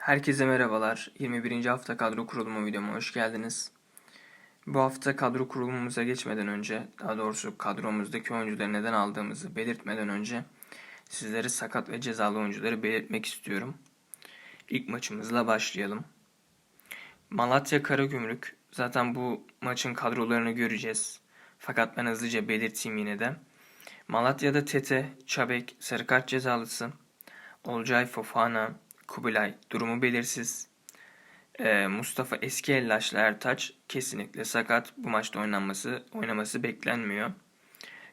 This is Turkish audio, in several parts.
Herkese merhabalar. 21. hafta kadro kurulumu videoma hoş geldiniz. Bu hafta kadro kurulumumuza geçmeden önce, daha doğrusu kadromuzdaki oyuncuları neden aldığımızı belirtmeden önce sizlere sakat ve cezalı oyuncuları belirtmek istiyorum. İlk maçımızla başlayalım. Malatya Karagümrük. Zaten bu maçın kadrolarını göreceğiz. Fakat ben hızlıca belirteyim yine de. Malatya'da Tete, Çabek, sarı kart cezalısı. Olcay Fofana, Kubilay durumu belirsiz. Ee, Mustafa Eskiellaş'la Ertaç kesinlikle sakat. Bu maçta oynanması, oynaması beklenmiyor.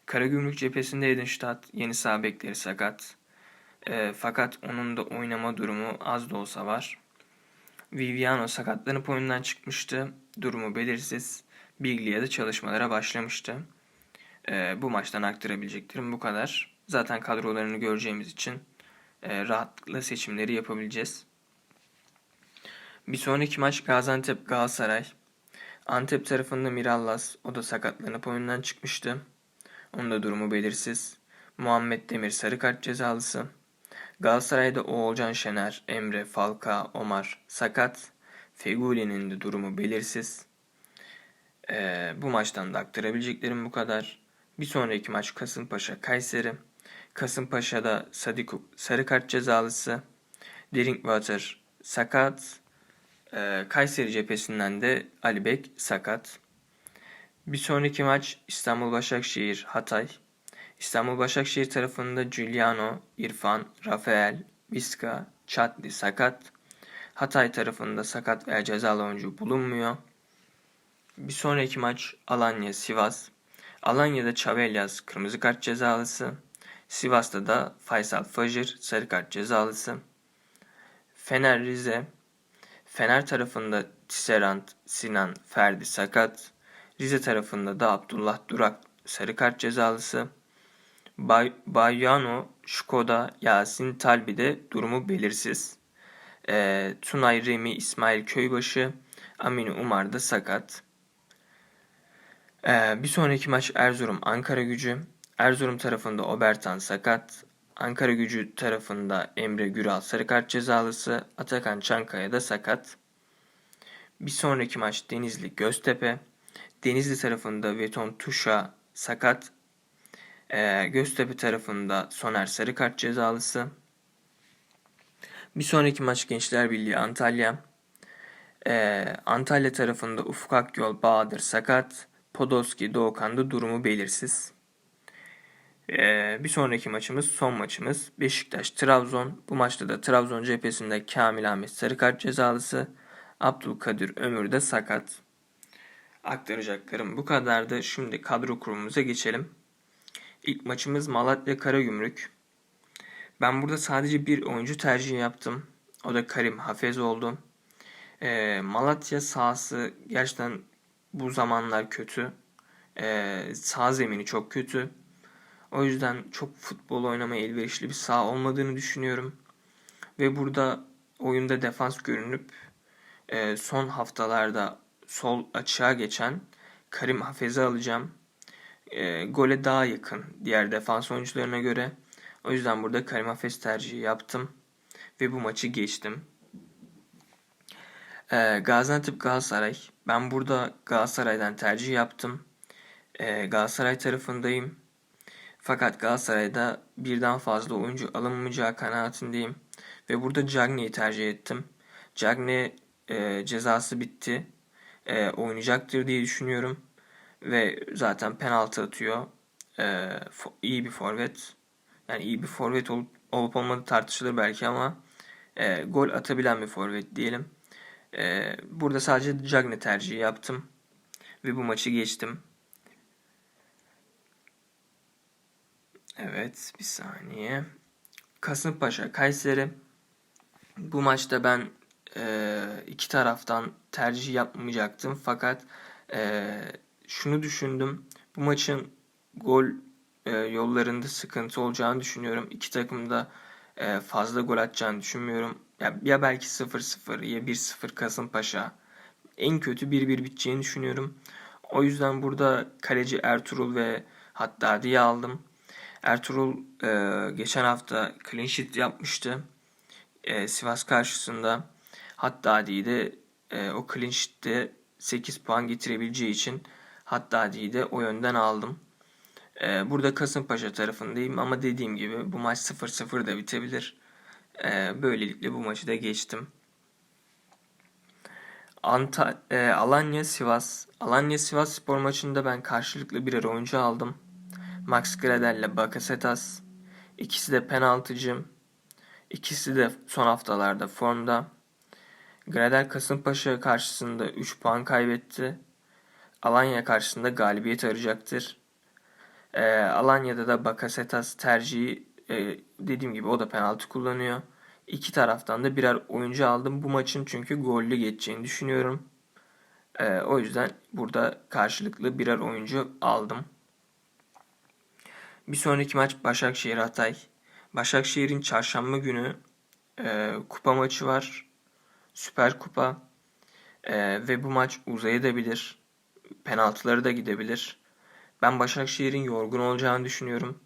Karagümrük cephesinde Edenstadt yeni sağ bekleri sakat. Ee, fakat onun da oynama durumu az da olsa var. Viviano sakatlanıp oyundan çıkmıştı. Durumu belirsiz. Biglia'da çalışmalara başlamıştı. Ee, bu maçtan aktarabileceklerim bu kadar. Zaten kadrolarını göreceğimiz için e, rahatlıkla seçimleri yapabileceğiz. Bir sonraki maç Gaziantep Galatasaray. Antep tarafında Mirallas o da sakatlanıp oyundan çıkmıştı. Onun da durumu belirsiz. Muhammed Demir sarı kart cezalısı. Galatasaray'da Oğulcan Şener, Emre, Falka, Omar sakat. Feguli'nin de durumu belirsiz. Ee, bu maçtan da aktarabileceklerim bu kadar. Bir sonraki maç Kasımpaşa Kayseri. Kasımpaşa'da Sadikuk sarı kart cezalısı. Drinkwater sakat. Ee, Kayseri cephesinden de Alibek sakat. Bir sonraki maç İstanbul Başakşehir Hatay. İstanbul Başakşehir tarafında Giuliano, İrfan, Rafael, Viska, Chatli sakat. Hatay tarafında sakat veya cezalı oyuncu bulunmuyor. Bir sonraki maç Alanya Sivas. Alanya'da Çavelyas kırmızı kart cezalısı. Sivas'ta da Faysal Fajr sarı kart cezalısı. Fener Rize. Fener tarafında Tisserand, Sinan, Ferdi sakat. Rize tarafında da Abdullah Durak sarı kart cezalısı. Bay, Bayano, Şkoda, Yasin Talbi'de durumu belirsiz. E, Tunay Remi, İsmail Köybaşı, Aminu Umar da sakat. E, bir sonraki maç Erzurum Ankara gücü. Erzurum tarafında Obertan sakat. Ankara gücü tarafında Emre Güral sarı kart cezalısı. Atakan Çankaya da sakat. Bir sonraki maç Denizli Göztepe. Denizli tarafında Veton Tuşa sakat. Ee, Göztepe tarafında Soner sarı kart cezalısı. Bir sonraki maç Gençler Birliği Antalya. Ee, Antalya tarafında Ufuk Akyol Bahadır sakat. Podolski Doğukan'da durumu belirsiz. Ee, bir sonraki maçımız son maçımız Beşiktaş Trabzon. Bu maçta da Trabzon cephesinde Kamil Ahmet sarı kart cezalısı. Abdülkadir Ömür de sakat. Aktaracaklarım bu kadardı. Şimdi kadro kurumumuza geçelim. İlk maçımız Malatya Karagümrük. Ben burada sadece bir oyuncu tercihi yaptım. O da Karim Hafez oldu. Ee, Malatya sahası gerçekten bu zamanlar kötü. Ee, sağ zemini çok kötü. O yüzden çok futbol oynamaya elverişli bir saha olmadığını düşünüyorum. Ve burada oyunda defans görünüp e, son haftalarda sol açığa geçen Karim Hafez'i alacağım. E, gole daha yakın diğer defans oyuncularına göre. O yüzden burada Karim Hafez tercihi yaptım. Ve bu maçı geçtim. E, Gaziantep Galatasaray. Ben burada Galatasaray'dan tercih yaptım. E, Galatasaray tarafındayım. Fakat Galatasaray'da birden fazla oyuncu alınmayacağı kanaatindeyim. Ve burada Cagney'i tercih ettim. Cagney e, cezası bitti. E, oynayacaktır diye düşünüyorum. Ve zaten penaltı atıyor. E, iyi bir forvet. Yani iyi bir forvet olup, olup olmadığı tartışılır belki ama e, gol atabilen bir forvet diyelim. E, burada sadece Cagney tercihi yaptım. Ve bu maçı geçtim. Evet bir saniye. Kasımpaşa Kayseri. Bu maçta ben e, iki taraftan tercih yapmayacaktım. Fakat e, şunu düşündüm. Bu maçın gol e, yollarında sıkıntı olacağını düşünüyorum. İki takım da e, fazla gol atacağını düşünmüyorum. Ya, ya belki 0-0 ya 1-0 Kasımpaşa. En kötü 1-1 biteceğini düşünüyorum. O yüzden burada kaleci Ertuğrul ve hatta diye aldım. Ertuğrul e, geçen hafta clean sheet yapmıştı. E, Sivas karşısında. Haddadi'yi de e, o clean sheet'te 8 puan getirebileceği için Haddadi'yi de o yönden aldım. E, burada Kasımpaşa tarafındayım ama dediğim gibi bu maç 0-0 da bitebilir. E, böylelikle bu maçı da geçtim. Anta e, Alanya Sivas. Alanya Sivas spor maçında ben karşılıklı birer oyuncu aldım. Max Gradel ile Bakasetas. İkisi de penaltıcı. İkisi de son haftalarda formda. Gradel Kasımpaşa karşısında 3 puan kaybetti. Alanya karşısında galibiyet arayacaktır. E, Alanya'da da Bakasetas tercihi e, dediğim gibi o da penaltı kullanıyor. İki taraftan da birer oyuncu aldım. Bu maçın çünkü gollü geçeceğini düşünüyorum. E, o yüzden burada karşılıklı birer oyuncu aldım. Bir sonraki maç Başakşehir Hatay. Başakşehir'in çarşamba günü e, kupa maçı var. Süper Kupa. E, ve bu maç uzayabilir. Penaltıları da gidebilir. Ben Başakşehir'in yorgun olacağını düşünüyorum.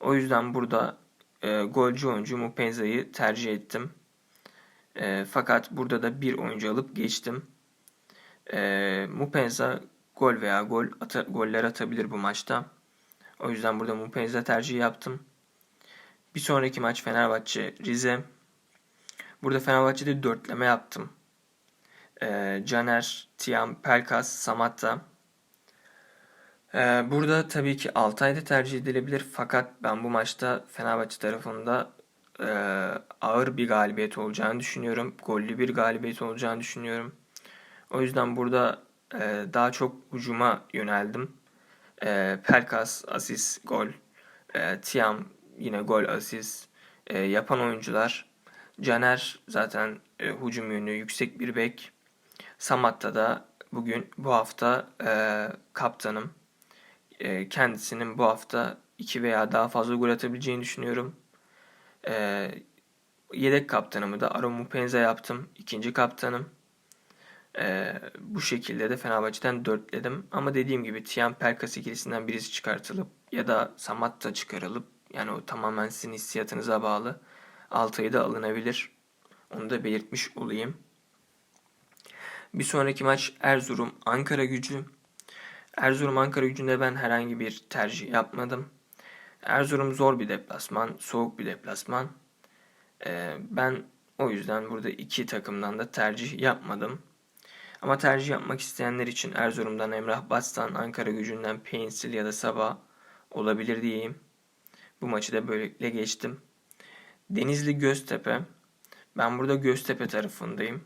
O yüzden burada e, golcü oyuncu Mupenza'yı tercih ettim. E, fakat burada da bir oyuncu alıp geçtim. E, Mupenza gol veya gol ata, goller atabilir bu maçta. O yüzden burada Mupenza tercih yaptım. Bir sonraki maç Fenerbahçe Rize. Burada Fenerbahçe'de dörtleme yaptım. E, Caner, Tiam, Pelkas, Samatta. Ee, burada tabii ki Altay'da tercih edilebilir fakat ben bu maçta Fenerbahçe tarafında e, ağır bir galibiyet olacağını düşünüyorum. Gollü bir galibiyet olacağını düşünüyorum. O yüzden burada e, daha çok ucuma yöneldim. E, Pelkas, asist, gol. E, Tiam yine gol, asist e, yapan oyuncular. Caner zaten e, hücum yönü yüksek bir bek. Samatta da bugün bu hafta e, kaptanım. E, kendisinin bu hafta iki veya daha fazla gol atabileceğini düşünüyorum. E, yedek kaptanımı da Aaron Mupenza yaptım. ikinci kaptanım. E, bu şekilde de Fenerbahçe'den dörtledim. Ama dediğim gibi Tiyan Pelkas ikilisinden birisi çıkartılıp ya da Samatta çıkarılıp yani o tamamen sizin hissiyatınıza bağlı. Altay'ı da alınabilir. Onu da belirtmiş olayım. Bir sonraki maç Erzurum Ankara gücü. Erzurum Ankara gücünde ben herhangi bir tercih yapmadım. Erzurum zor bir deplasman, soğuk bir deplasman. Ee, ben o yüzden burada iki takımdan da tercih yapmadım. Ama tercih yapmak isteyenler için Erzurum'dan Emrah Bastan, Ankara gücünden Pencil ya da Sabah olabilir diyeyim. Bu maçı da böylelikle geçtim. Denizli Göztepe. Ben burada Göztepe tarafındayım.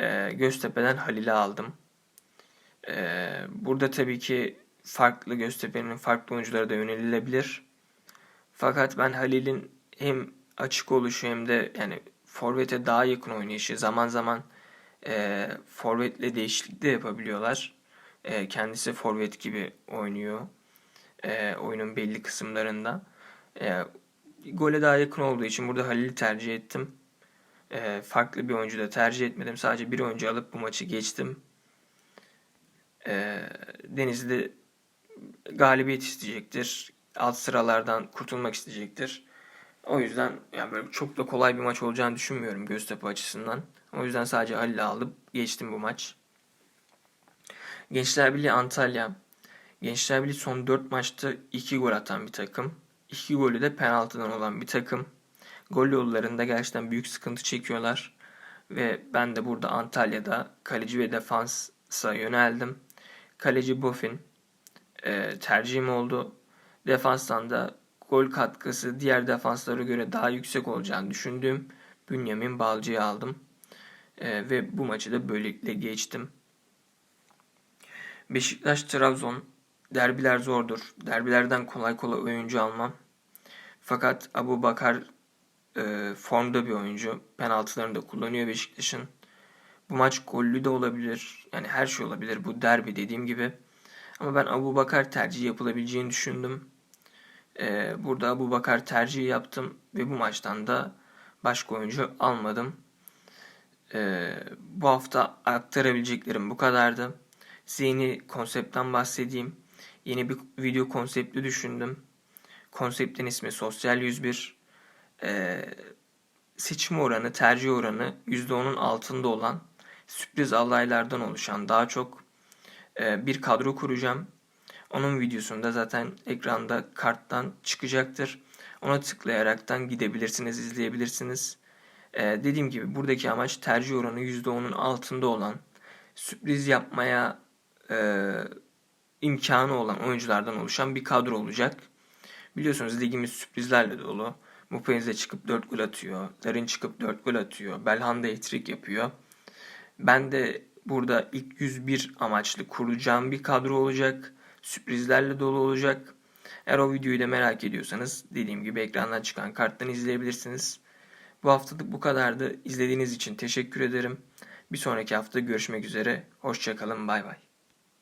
Ee, Göztepe'den Halil'i aldım. Ee, burada tabii ki farklı Göztepe'nin farklı oyunculara da yönelilebilir. Fakat ben Halil'in hem açık oluşu hem de yani forvete daha yakın oynayışı zaman zaman e, forvetle değişiklik de yapabiliyorlar. E, kendisi forvet gibi oynuyor e, oyunun belli kısımlarında. E, gole daha yakın olduğu için burada Halil'i tercih ettim. E, farklı bir oyuncu da tercih etmedim. Sadece bir oyuncu alıp bu maçı geçtim e, Denizli galibiyet isteyecektir. Alt sıralardan kurtulmak isteyecektir. O yüzden yani böyle çok da kolay bir maç olacağını düşünmüyorum Göztepe açısından. O yüzden sadece Halil'i alıp geçtim bu maç. Gençler Birliği Antalya. Gençler Birliği son 4 maçta 2 gol atan bir takım. 2 golü de penaltıdan olan bir takım. Gol yollarında gerçekten büyük sıkıntı çekiyorlar. Ve ben de burada Antalya'da kaleci ve defansa yöneldim. Kaleci Buffin e, tercihim oldu. Defanstan da gol katkısı diğer defanslara göre daha yüksek olacağını düşündüğüm Bünyamin Balcı'yı aldım. E, ve bu maçı da böylelikle geçtim. Beşiktaş-Trabzon derbiler zordur. Derbilerden kolay kolay oyuncu almam. Fakat Abu Bakar e, formda bir oyuncu. Penaltılarını da kullanıyor Beşiktaş'ın. Bu maç gollü de olabilir. Yani her şey olabilir. Bu derbi dediğim gibi. Ama ben Abu Bakar tercih yapılabileceğini düşündüm. Ee, burada Abu Bakar tercih yaptım ve bu maçtan da başka oyuncu almadım. Ee, bu hafta aktarabileceklerim bu kadardı. Size yeni konseptten bahsedeyim. Yeni bir video konsepti düşündüm. Konseptin ismi Sosyal 101. Ee, seçim oranı, tercih oranı %10'un altında olan sürpriz adaylardan oluşan daha çok e, bir kadro kuracağım. Onun videosunda zaten ekranda karttan çıkacaktır. Ona tıklayaraktan gidebilirsiniz, izleyebilirsiniz. E, dediğim gibi buradaki amaç tercih oranı %10'un altında olan, sürpriz yapmaya e, imkanı olan oyunculardan oluşan bir kadro olacak. Biliyorsunuz ligimiz sürprizlerle dolu. Mupenize çıkıp 4 gol atıyor. Larin çıkıp 4 gol atıyor. Belhanda hat yapıyor. Ben de burada ilk 101 amaçlı kuracağım bir kadro olacak. Sürprizlerle dolu olacak. Eğer o videoyu da merak ediyorsanız dediğim gibi ekrandan çıkan karttan izleyebilirsiniz. Bu haftalık bu kadardı. İzlediğiniz için teşekkür ederim. Bir sonraki hafta görüşmek üzere. Hoşçakalın. Bay bay.